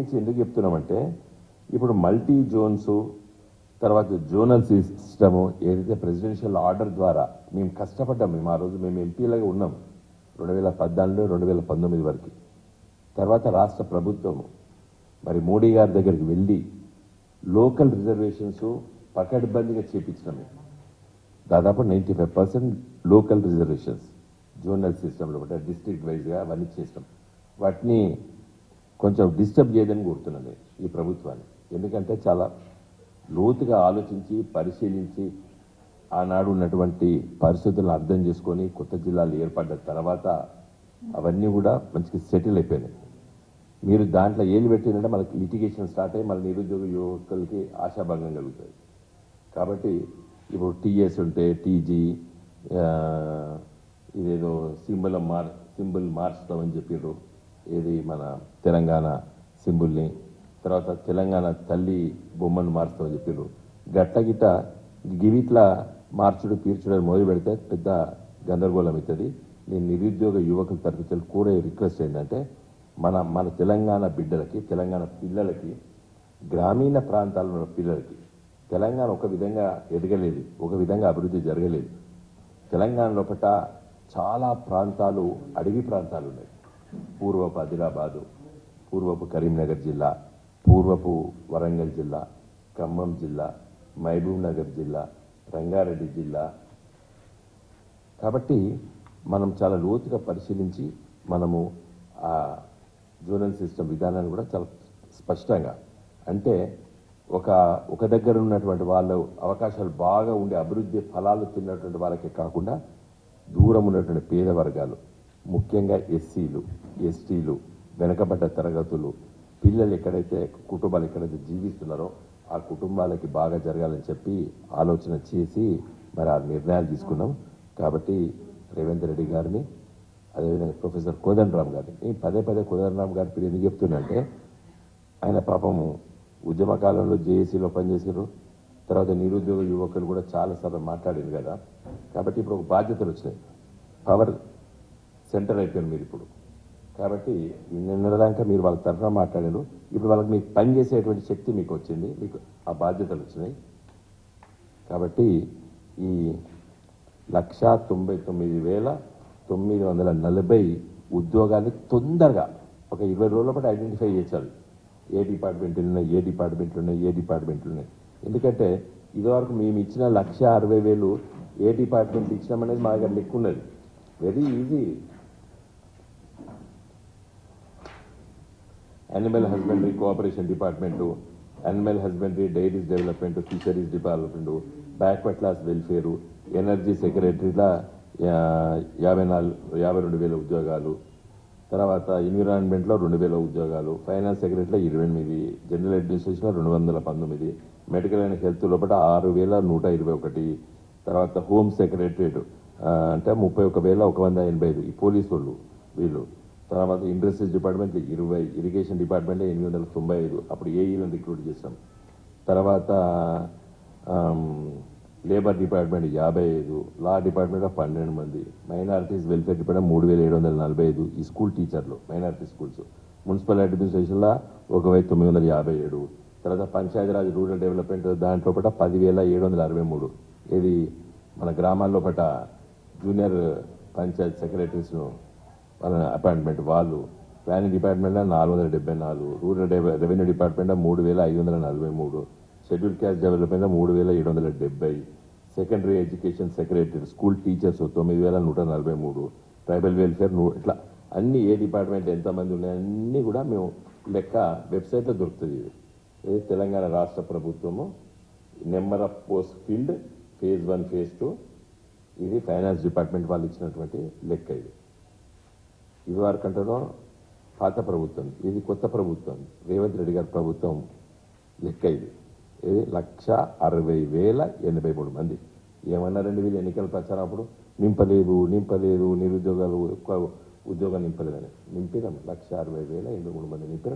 ఎందుకు చెప్తున్నామంటే ఇప్పుడు మల్టీ జోన్స్ తర్వాత జోనల్ సిస్టము ఏదైతే ప్రెసిడెన్షియల్ ఆర్డర్ ద్వారా మేము కష్టపడ్డాం మేము ఆ రోజు మేము ఎంపీలుగా ఉన్నాం రెండు వేల పద్నాలుగులో రెండు వేల పంతొమ్మిది వరకు. తర్వాత రాష్ట్ర ప్రభుత్వము మరి మోడీ గారి దగ్గరికి వెళ్ళి లోకల్ రిజర్వేషన్స్ పకడ్బందీగా చేపించినాం దాదాపు ninety five percent local reservations zonal సిస్టంలో అంటే డిస్ట్రిక్ట్ వైజ్గా అవన్నీ చేసినాం. వాటిని కొంచెం డిస్టర్బ్ చేయదని కోరుతున్నాను ఈ ప్రభుత్వాన్ని. ఎందుకంటే చాలా లోతుగా ఆలోచించి పరిశీలించి ఆనాడు ఉన్నటువంటి పరిస్థితులను అర్థం చేసుకొని కొత్త జిల్లాలు ఏర్పడ్డ తర్వాత అవన్నీ కూడా మంచిగా సెటిల్ అయిపోయినాయి. మీరు దాంట్లో ఏం పెట్టిందంటే మనకి లిటిగేషన్ స్టార్ట్ అయ్యి మన నిరుద్యోగ యువకులకి ఆశాభంగం కలుగుతుంది కాబట్టి ఇప్పుడు టీఎస్ ఉంటే టీజీ ఇదేదో సింబల్ మార్ సింబల్ మార్చుతామని చెప్పారు ఏది మన తెలంగాణ సింబుల్ని తర్వాత తెలంగాణ తల్లి బొమ్మను మార్చుతామని చెప్పారు గట్ట గిట్ట గివిట్ల మార్చుడు పీర్చుడు మొదలు పెడితే పెద్ద గందరగోళం అవుతుంది. నేను నిరుద్యోగ యువకుల తరఫు కోరే రిక్వెస్ట్ ఏంటంటే మన మన తెలంగాణ బిడ్డలకి తెలంగాణ పిల్లలకి గ్రామీణ ప్రాంతాల్లో ఉన్న పిల్లలకి తెలంగాణ ఒక విధంగా ఎదగలేదు ఒక విధంగా అభివృద్ధి జరగలేదు. తెలంగాణ లోపల చాలా ప్రాంతాలు అడవి ప్రాంతాలు ఉన్నాయి. పూర్వపు ఆదిలాబాదు పూర్వపు కరీంనగర్ జిల్లా పూర్వపు వరంగల్ జిల్లా ఖమ్మం జిల్లా మహబూబ్ నగర్ జిల్లా రంగారెడ్డి జిల్లా. కాబట్టి మనం చాలా లోతుగా పరిశీలించి మనము ఆ జోనల్ సిస్టమ్ విధానాన్ని కూడా చాలా స్పష్టంగా అంటే ఒక ఒక దగ్గర ఉన్నటువంటి వాళ్ళు అవకాశాలు బాగా ఉండే అభివృద్ధి ఫలాలు తిన్నటువంటి వాళ్ళకే కాకుండా దూరం ఉన్నటువంటి పేద వర్గాలు ముఖ్యంగా ఎస్సీలు ఎస్టీలు వెనకబడ్డ తరగతులు పిల్లలు ఎక్కడైతే కుటుంబాలు ఎక్కడైతే జీవిస్తున్నారో ఆ కుటుంబాలకి బాగా జరగాలని చెప్పి ఆలోచన చేసి మరి ఆ నిర్ణయాలు తీసుకున్నాం. కాబట్టి రేవంత్ రెడ్డి గారిని అదేవిధంగా ప్రొఫెసర్ కోదండరామ్ గారిని నేను పదే పదే కోదండరామ్ గారి పేరు ఎందుకు చెప్తున్నంటే ఆయన పాపము ఉద్యమ కాలంలో జేఏసీలో పనిచేసారు తర్వాత నిరుద్యోగ యువకులు కూడా చాలాసార్లు మాట్లాడారు కదా. కాబట్టి ఇప్పుడు ఒక బాధ్యతలు వచ్చినాయి. పవర్ సెంటర్ అయిపోయారు మీరు ఇప్పుడు. కాబట్టి నిన్నదాకా మీరు వాళ్ళ తరఫున మాట్లాడారు. ఇప్పుడు వాళ్ళకి మీకు పని చేసేటువంటి శక్తి మీకు వచ్చింది. మీకు ఆ బాధ్యతలు వచ్చినాయి. కాబట్టి ఈ లక్ష తొంభై తొమ్మిది వేల తొమ్మిది వందల నలభై ఉద్యోగాన్ని తొందరగా ఒక ఇరవై రోజుల పాటు ఐడెంటిఫై చేశారు. ఏ డిపార్ట్మెంట్లు ఉన్నాయి ఏ డిపార్ట్మెంట్లు ఉన్నాయి ఏ డిపార్ట్మెంట్లు ఉన్నాయి. ఎందుకంటే ఇదివరకు మేము ఇచ్చిన లక్ష అరవై వేలు ఏ డిపార్ట్మెంట్ ఇచ్చినామనేది మా దగ్గర లెక్క ఉన్నది. Very easy. Animal husbandry cooperation department animal husbandry dairies development fisheries department backward class welfare energy సెక్రటరీలా యాభై నాలుగు యాభై రెండు వేల ఉద్యోగాలు. తర్వాత ఎన్విరాన్మెంట్లో రెండు వేల ఉద్యోగాలు. ఫైనాన్స్ సెక్రటరీలో ఇరవై ఎనిమిది జనరల్ అడ్మినిస్ట్రేషన్లో రెండు వందల పంతొమ్మిది మెడికల్ అండ్ హెల్త్ లోపల ఆరు వేల నూట ఇరవై ఒకటి. తర్వాత హోమ్ సెక్రటరేట్ అంటే ముప్పై ఒక వేల ఒక వంద ఎనభై ఐదు ఈ పోలీసు వాళ్ళు వీళ్ళు. తర్వాత ఇండస్ట్రీస్ డిపార్ట్మెంట్ ఇరవై ఇరిగేషన్ డిపార్ట్మెంట్ ఎనిమిది వందల తొంభై ఐదు. అప్పుడు ఏఈలను రిక్రూట్ చేసాం తర్వాత లేబర్ డిపార్ట్మెంట్ యాభై ఐదు లా డిపార్ట్మెంట్ పన్నెండు మంది మైనారిటీస్ వెల్ఫేర్ డిపార్ట్మెంట్ మూడు వేల ఏడు వందల నలభై ఐదు ఈ స్కూల్ టీచర్లు మైనారిటీ స్కూల్స్. మున్సిపల్ అడ్మినిస్ట్రేషన్లో ఒక వెయ్యి తొమ్మిది వందల యాభై ఏడు. తర్వాత పంచాయతీరాజ్ రూరల్ డెవలప్మెంట్ దాంట్లో పట పదివేల ఏడు వందల అరవై మూడు. ఇది మన గ్రామాల్లో పట జూనియర్ పంచాయత్ సెక్రటరీస్ను వాళ్ళ అపాయింట్మెంట్ వాళ్ళు ప్లానింగ్ డిపార్ట్మెంట్లో నాలుగు వందల డెబ్బై నాలుగు రూరల్ రెవెన్యూ డిపార్ట్మెంట్ మూడు వేల ఐదు వందల నలభై మూడు షెడ్యూల్ క్యాస్ట్ డెవలప్మెంట్ మూడు వేల ఏడు వందల డెబ్బై secondary education secretary school teachers తొమ్మిది వేల నూట నలభై మూడు ట్రైబల్ వెల్ఫేర్ నూ ఇట్లా అన్ని ఏ డిపార్ట్మెంట్ ఎంతమంది ఉన్నాయి అన్నీ కూడా మేము లెక్క వెబ్సైట్లో దొరుకుతుంది ఇది. ఇది తెలంగాణ రాష్ట్ర ప్రభుత్వము number of post filled phase one phase two ఇది ఫైనాన్స్ డిపార్ట్మెంట్ వాళ్ళు ఇచ్చినటువంటి లెక్క ఇది. ఇది వరకంటేనో పాత ప్రభుత్వం ఇది కొత్త ప్రభుత్వం రేవంత్ రెడ్డి గారి ప్రభుత్వం లెక్క ఇది. ఇది లక్ష అరవై వేల ఎనభై మూడు మంది. ఏమన్నారండి వీళ్ళు ఎన్నికల ప్రచారం అప్పుడు? నింపలేదు నింపలేదు నిరుద్యోగాలు ఎక్కువ ఉద్యోగాలు నింపలేదని. నింపినాం లక్ష అరవై వేల ఎనభై మూడు మంది నింపినాం